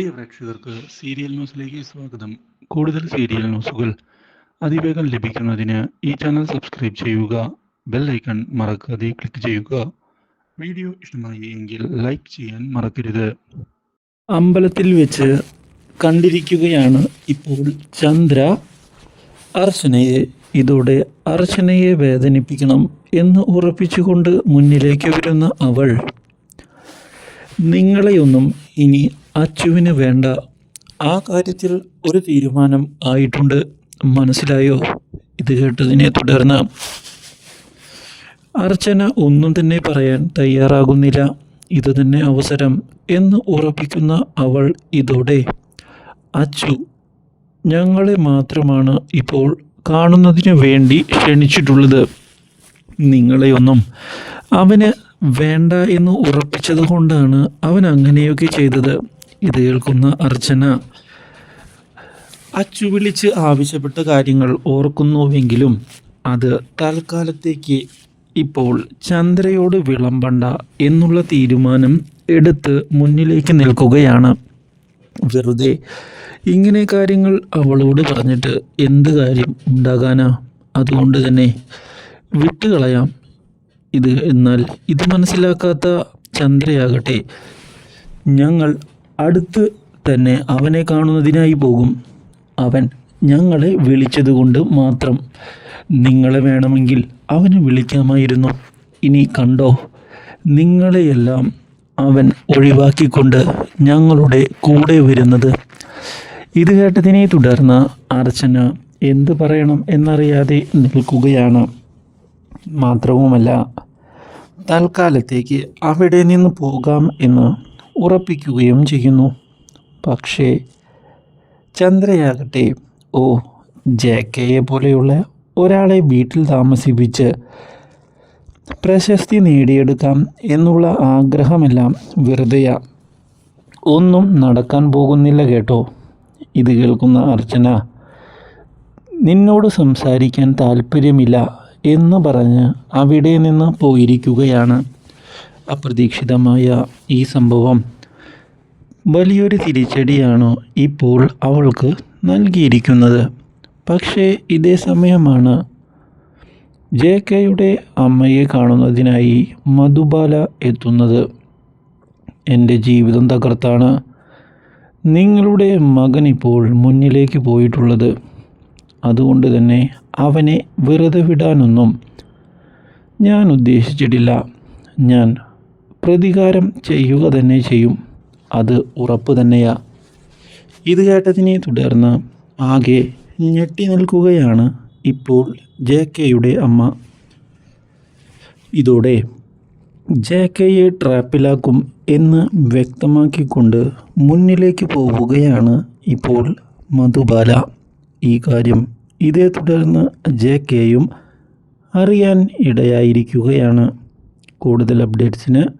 പ്രിയ പ്രേക്ഷകർക്ക് സീരിയൽ ന്യൂസിലേക്ക് സ്വാഗതം. കൂടുതൽ സീരിയൽ ന്യൂസുകൾ അതിവേഗം ലഭിക്കുന്നതിന് ഈ ചാനൽ സബ്സ്ക്രൈബ് ചെയ്യുക ബെൽ ഐക്കൺ മറക്കാതെ ക്ലിക്ക് ചെയ്യുക. വീഡിയോ ഇഷ്ടമായി എങ്കിൽ ലൈക്ക് ചെയ്യാൻ മറക്കരുത്. അമ്പലത്തിൽ വെച്ച് കണ്ടിരിക്കുകയാണ് ഇപ്പോൾ ചന്ദ്ര. അർച്ചനയെ ഇതോടെ അർച്ചനയെ വേദനിപ്പിക്കണം എന്ന് ഉറപ്പിച്ചുകൊണ്ട് മുന്നിലേക്ക് വരുന്ന അവൾ. നിങ്ങളെയൊന്നും ഇനി അച്ചുവിന് വേണ്ട ആ കാര്യത്തിൽ ഒരു തീരുമാനം ആയിട്ടുണ്ട്. മനസ്സിലായോ? ഇത് കേട്ടതിനെ തുടർന്ന് അർച്ചന ഒന്നും തന്നെ പറയാൻ തയ്യാറാകുന്നില്ല. ഇത് തന്നെ അവസരം എന്ന് ഉറപ്പിക്കുന്ന അവൾ ഇതോടെ അച്ചു ഞങ്ങളെ മാത്രമാണ് ഇപ്പോൾ കാണുന്നതിന് വേണ്ടി ക്ഷണിച്ചിട്ടുള്ളത്. നിങ്ങളെയൊന്നും അവന് വേണ്ട എന്ന് ഉറപ്പിച്ചത് കൊണ്ടാണ് അവൻ അങ്ങനെയൊക്കെ ചെയ്തത്. ഇത് കേൾക്കുന്ന അർച്ചന അച്ചു വിളിച്ച് ആവശ്യപ്പെട്ട കാര്യങ്ങൾ ഓർക്കുന്നുവെങ്കിലും അത് തൽക്കാലത്തേക്ക് ഇപ്പോൾ ചന്ദ്രയോട് വിളമ്പണ്ട എന്നുള്ള തീരുമാനം എടുത്ത് മുന്നിലേക്ക് നിൽക്കുകയാണ്. വെറുതെ ഇങ്ങനെ കാര്യങ്ങൾ അവളോട് പറഞ്ഞിട്ട് എന്ത് കാര്യം ഉണ്ടാകാനാ? അതുകൊണ്ട് തന്നെ വിട്ടുകളയാം. ഇത് എന്നാൽ ഇത് മനസ്സിലാക്കാത്ത ചന്ദ്രയാകട്ടെ. ഞങ്ങൾ അടുത്ത് തന്നെ അവനെ കാണുന്നതിനായി പോകും. അവൻ ഞങ്ങളെ വിളിച്ചതുകൊണ്ട് മാത്രം. നിങ്ങളെ വേണമെങ്കിൽ അവനെ വിളിക്കാമായിരുന്നു. ഇനി കണ്ടോ നിങ്ങളെയെല്ലാം അവൻ ഒഴിവാക്കിക്കൊണ്ട് ഞങ്ങളുടെ കൂടെ വരുന്നത്. ഇത് കേട്ടതിനെ തുടർന്ന് അർച്ചന എന്ത് പറയണം എന്നറിയാതെ നിൽക്കുകയാണ്. മാത്രവുമല്ല തൽക്കാലത്തേക്ക് അവിടെ നിന്ന് പോകാം എന്ന് ഉറപ്പിക്കുകയും ചെയ്യുന്നു. പക്ഷേ ചന്ദ്രയാകട്ടെ ഓ ജെ കെയെ പോലെയുള്ള ഒരാളെ വീട്ടിൽ താമസിപ്പിച്ച് പ്രശസ്തി നേടിയെടുക്കാം എന്നുള്ള ആഗ്രഹമെല്ലാം വെറുതെയാ. ഒന്നും നടക്കാൻ പോകുന്നില്ല കേട്ടോ. ഇത് കേൾക്കുന്ന അർച്ചന നിന്നോട് സംസാരിക്കാൻ താല്പര്യമില്ല എന്ന് പറഞ്ഞ് അവിടെ നിന്ന് പോയിരിക്കുകയാണ്. അപ്രതീക്ഷിതമായ ഈ സംഭവം. വലിയൊരു തിരിച്ചടിയാണ് ഇപ്പോൾ അവൾക്ക് നൽകിയിരിക്കുന്നത്? പക്ഷേ ഇതേ സമയമാണ് ജെ കെയുടെ അമ്മയെ കാണുന്നതിനായി മധുബാല എത്തുന്നത്. എന്റെ ജീവിതം തകർത്താണ്. നിങ്ങളുടെ മകൻ ഇപ്പോൾ മുന്നിലേക്ക് പോയിട്ടുള്ളത്. അതുകൊണ്ട് തന്നെ അവനെ വെറുതെ വിടാനൊന്നും ഞാൻ ഉദ്ദേശിച്ചിട്ടില്ല. ഞാൻ പ്രതികാരം ചെയ്യുക തന്നെ ചെയ്യും. അത് ഉറപ്പ് തന്നെയാ. ഇത് കേട്ടതിനെ തുടർന്ന് ആകെ ഞെട്ടി നിൽക്കുകയാണ് ഇപ്പോൾ ജെ കെയുടെ അമ്മ. ഇതോടെ ജെ കെയെ ട്രാപ്പിലാക്കും എന്ന് വ്യക്തമാക്കിക്കൊണ്ട് മുന്നിലേക്ക് പോവുകയാണ് ഇപ്പോൾ മധുബാല. ഈ കാര്യം ഇതേ തുടർന്ന് ജെ കെയും അറിയാൻ ഇടയായിരിക്കുകയാണ്. കൂടുതൽ അപ്ഡേറ്റ്സിന്